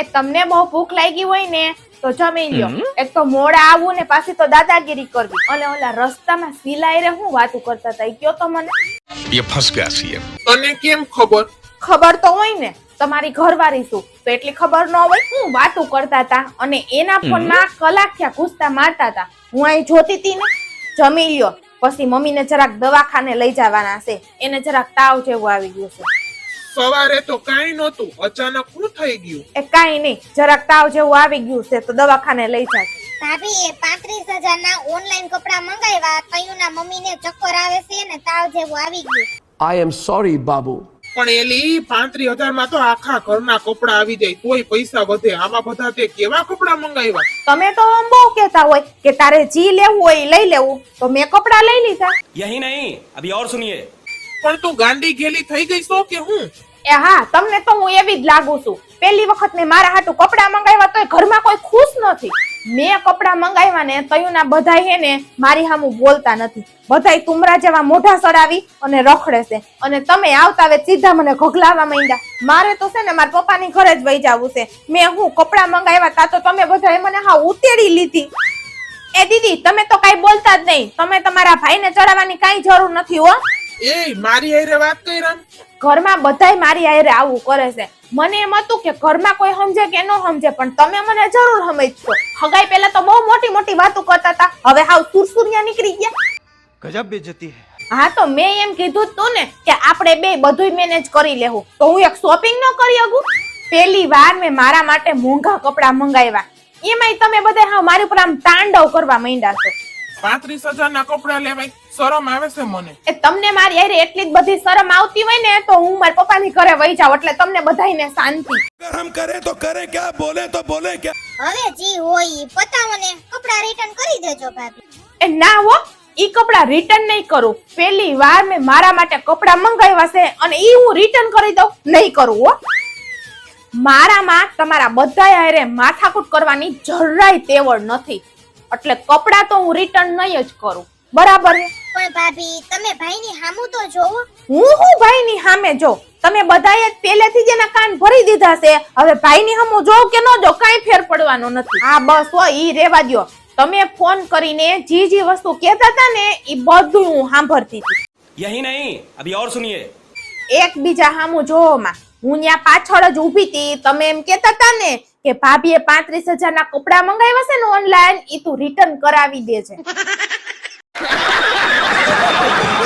એ તમને બહુ ભૂખ લાગી હોય ને તો જમી લ્યો. એક તો મોડા આવું ને પાછી તો દાદાગીરી કરવી. અને ઓલા રસ્તામાં સિલાઈ રે હું વાતું કરતા હતા કયો તો મને? એ ફસ ગયા છીએ. તને કેમ ખબર? ખબર તો હોય ને તમારી ઘરવાળી શું? તો એટલી ખબર ન હોય હું વાતો કરતા હતા અને એના પર ના થયા ઘૂસતા મારતા હતા. હું અહીં જોતી હતી ને જમી લ્યો. પછી મમ્મીને જરાક દવાખાને લઈ જવાના છે. એને જરાક તાવ જેવું આવી ગયું છે. સવારે તો કઈ નહોતું. અચાનક શું થઈ ગયું? એ કાઈ નહીં. જરાક તાવ જેવું આવી ગયું છે તો દવાખાને લઈ જાય ભાભી એ પાંત્રીસ હજાર ના ઓનલાઈન કપડા મંગાવ્યા. તયું ના મમ્મી ને ચક્કર આવે છે ને તાવ જેવું આવી ગયું. આઈ એમ સોરી બાબુ પણ એલી પાંત્રીસ હજારમાં તો આખા ઘર ના કપડા આવી જાય. કોઈ પૈસા વધે. આમાં બધા તે કેવા કપડા મંગાવ્યા? તમે તો આમ બહુ કહેતા હોય કે તારે જી લેવું હોય એ લઈ લેવું. તો મેં કપડા લઈ લીધા. યહી નહીં. અભી ઓર સુનિયે. પણ તું ગાંડી ગેલી થઈ ગઈ છો કે હું? એ હા, તમને તો હું એવી જ લાગુ છું. પહેલી વખત મેં મારા હાટુ કપડાં મંગાવ્યા તોય ઘરમાં કોઈ ખુશ નથી. મેં કપડાં મંગાવ્યા ને તયુના બધા હે ને મારી સામું બોલતા નથી. બધાય તુમરા જેવા મોઢા સડાવી અને રખડે છે. અને તમે આવતા વેત સીધા મને ઘગલાવા માંડ્યા. મારે તો છે ને મારા પપ્પાની ઘરે જ વહી જવું છે. મેં હું કપડા મંગાવ્યા તા તો તમે બધાએ મને હા ઉતેડી લીધી. એ દીદી, તમે તો કાઈ બોલતા જ નહીં. તમે તમારા ભાઈને ચડાવવાની કઈ જરૂર નથી હો. એ મારી હારે વાત કરી ઘરમાં બધાય મારી હારે આવું કરે છે. મને એમ હતું કે ઘરમાં કોઈ સમજે કે ન સમજે પણ તમે મને જરૂર સમજશો. હગાઈ પહેલા તો બહુ મોટી મોટી વાતો કરતા હતા. હવે હાવ સુરસુરિયા નીકળી ગયા. ગજબ બેજતી હા. તો મેં એમ કીધું તું ને કે આપણે બે બધું મેનેજ કરી લેવું. તો હું એક શોપિંગ ન કરી શકું? પહેલી વાર મેં મારા માટે મોંઘા કપડાં મંગાવ્યા. એમાંય તમે બધા હા મારી ઉપર આમ તાંડવ કરવા માંડ્યા છો. મારી યાર એટલી જ બધી શરમ આવતી હોય ને તો હું મારા પપ્પા ની ઘરે વહી જાઉં એટલે તમને બધાયને શાંતિ. કરી દેજો એ ના હો ઈ કપડા રિટર્ન નહીં કરું. પેલી વાર મેં મારા માટે કપડા મંગાવ્યા છે અને ઈ હું રિટર્ન કરી દઉં નહીં કરું હો. મારામાં તમારા બધા હારે માથાકૂટ કરવાની જરાય તેવડ નથી. એટલે કપડાં તો હું રિટર્ન નહીં જ કરું. બરાબર? પણ ભાભી તમે ભાઈની હામું તો જોવો. હું હું ભાઈની સામે જો? તમે બધાએ પહેલેથી જ એના કાન ભરી દીધા છે. હવે ભાઈની હામું જો કે ન જો? કાઈ ફેર પડવાનો નથી. હા બસ હો ઈ રેવા દ્યો. તમે ફોન કરીને જી જી વસ્તુ કહેતા હતા ને એ બધું હું સાંભળતી હતી. યહી નહીં અભી ઓર સુનિયે. એકબીજા હામું જોવામાં હું ત્યાં પાછળ જ ઊભી હતી તમે એમ કહેતા હતા ને કે ભાભીએ પાંત્રીસ હજારના કપડા મંગાવ્યા છે ને ઓનલાઈન એ તું રિટર્ન કરાવી દે છે